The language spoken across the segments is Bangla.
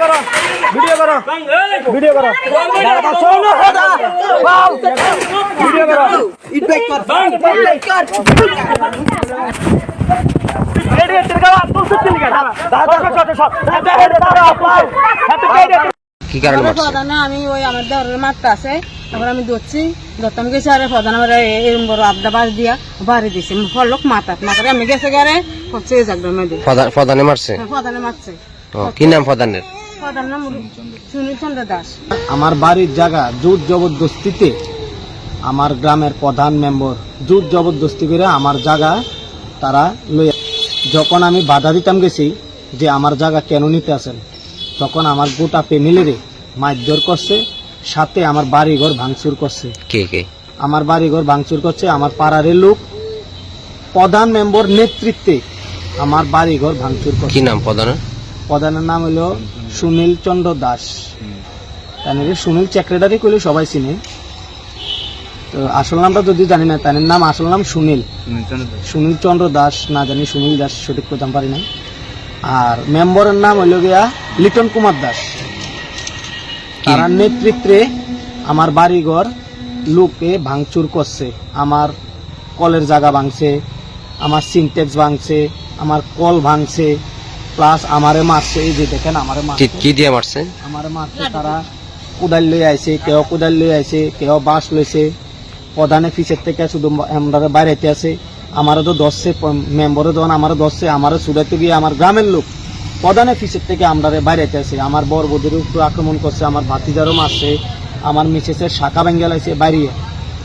করো ভিডিও করো ভিডিও করো। ভিডিও করো। কি কারণে মারছে? আমি ওই আমার মাঠটা আছে তারপর আমি ধরছি ধরতে আমি গেছি আরে প্রধান আমার এরম বড় আবদা বাস দিয়া বাড়ি দিছে। ফলক মাথাত মাথারে আমি গেছে গারে হচ্ছে প্রধান- প্রধানে মারছে? প্রধানে মারছে। কি নাম প্রধানের? প্রধান নাম সুনীল দাস। আমার বাড়ির জায়গা জোর জবরদস্তিতে। আমার গ্রামের প্রধান মেম্বার জোর জবরদস্তি করে আমার জায়গা তারা লইয়া যখন আমি বাধা দিতাম গেছি যে আমার জায়গা কেন নিতে আসেন তখন আমার গোটা ফ্যামিলিরে মারধর করছে সাথে আমার বাড়িঘর ভাঙচুর করছে। কে কে? আমার বাড়িঘর ভাঙচুর করছে আমার পাড়ারের লোক। প্রধান মেম্বার নেতৃত্বে আমার বাড়িঘর ভাঙচুর করছে। কি নাম প্রধানের? প্রধানের নাম হলো সুনীল চন্দ্র দাস। তাদের সুনীল সেক্রেটারি করলে সবাই চিনে। তো আসল নামটা যদি জানি না তাদের নাম আসল নাম সুনীল। সুনীল চন্দ্র দাস। না জানি সুনীল দাস সঠিক করতাম পারি না আর মেম্বারের নাম হইল গিয়া লিটন কুমার দাস। তার নেতৃত্বে আমার বাড়িঘর লোকে ভাঙচুর করছে। আমার কলের জায়গা ভাঙছে আমার সিনটেক্স ভাঙছে আমার কল ভাঙছে। প্লাস আমারে মারছে এই যে দেখেন আমারে মারছে। কি দিয়ে মারছে? আমার মারছে তারা কোদাল লই আইছে কেউ কোদাল লই আইছে কেউ বাঁশ লইছে। প্রধানে ফিসের থেকে শুধু আমরা বাইরেতে আছে। আমারও তো দশছে মেম্বারও যখন আমারও দশছে আমারও ছুটাইতে গিয়ে আমার গ্রামের লোক। প্রধানে ফিসের থেকে আমরা বাইরেতে আছে। আমার বর বদের উপর আক্রমণ করছে আমার ভাতিজারও মারছে আমার মিসেসের শাখা ভেঙ্গেল আছে বাইরে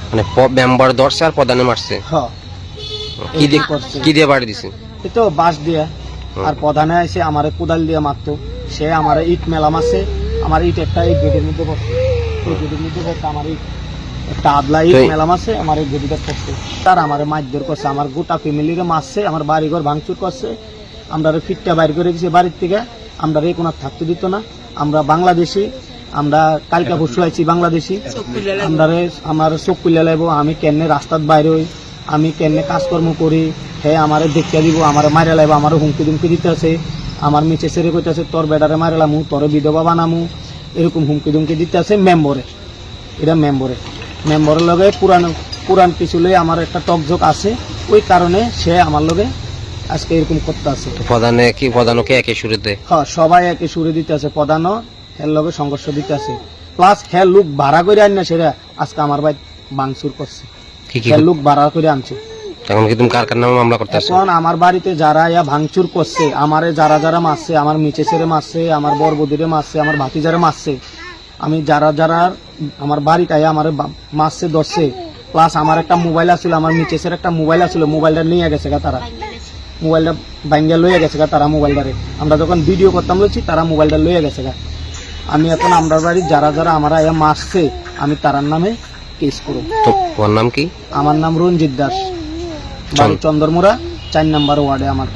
মানে মেম্বার ধরছে আর প্রধানে মারছে? হ কি দিয়ে। কি দিয়ে বাড়ি দিছে? তো বাঁশ দিয়া। আর প্রধানে এসে আমারে কোদাল দিয়ে মারতো। সে আমার ইট মেলা মারছে। আমার ইট একটা এই গেটের মধ্যে পড়ছে এই গেটের মধ্যে পড়ছে আমার ইট। একটা আদলা ইট তো- মেলা মারছে আমার এই গেটিটা পড়ছে। তার আমার মারধর করছে আমার গোটা ফ্যামিলিরে মারছে আমার বাড়িঘর ভাঙচুর করছে। আমরা ফিটটা বাইর করে দিয়েছি বাড়ির থেকে। আমরা এই কোনো থাকতে দিত না। আমরা বাংলাদেশি আমরা কালকা পরশু আইছি বাংলাদেশি। আমরা আমার চোখ খুলে লাগবো আমি কেনে রাস্তার বাইরে হই? আমি কেনে কাজকর্ম করি হে আমারে দেখিয়া দিব আমার মারে লাগবো আমার হুমকি দুমকি দিতে আছে আমার মিচে সেরে কইতেছে তোর বেটারে মারে লামু তোর বিধবা বানামু। এরকম হুমকি দুমকি দিতে আছে মেম্বরে। এটা মেম্বরে। মেম্বরের লগে পুরান পুরান কিছু লই আমার একটা টকঝোক আছে ওই কারণে সে আমার লগে আজকে এরকম করতে আছে প্রধানে কি প্রধানকে একে শুরুতে? হ্যাঁ সবাই একে সুরে দিতে আছে প্রধানও হের লগে সংঘর্ষ দিতে আছে প্লাস হ্যাঁ লোক ভাড়া করে আন না সেটা আজকে আমার ভাই বাংসুর করছে। হ্যাঁ লোক ভাড়া করে আনছে। এখন কি তুমি কার কার নামে মামলা করতে আসছো? এখন আমার বাড়িতে যারা ইয়া ভাঙচুর করছে আমারে যারা যারা মারছে আমার মিচে ছেড়ে মারছে আমার বর বদিরে মারছে আমার ভাতিজারে মারছে আমি যারা যারা আমার বাড়িতে আয়া আমার মারছে ধরছে প্লাস আমার একটা মোবাইল আছিল আমার মিচেসের একটা মোবাইল আছিল মোবাইলটা নিয়ে গেছে গা তারা। মোবাইলটা বাইঙ্গা লইয়া গেছে গা তারা মোবাইলটারে আমরা যখন ভিডিও করতাম লইছি তারা মোবাইলটা লইয়া গেছে গা। আমি এখন আমরা বাড়ির যারা যারা আমার মারছে আমি তারার নামে কেস করো। তো তোমার নাম কি? আমার নাম রঞ্জিত দাস। বাড়ি চন্দ্রমুড়া চার নাম্বার ওয়ার্ডে আমার।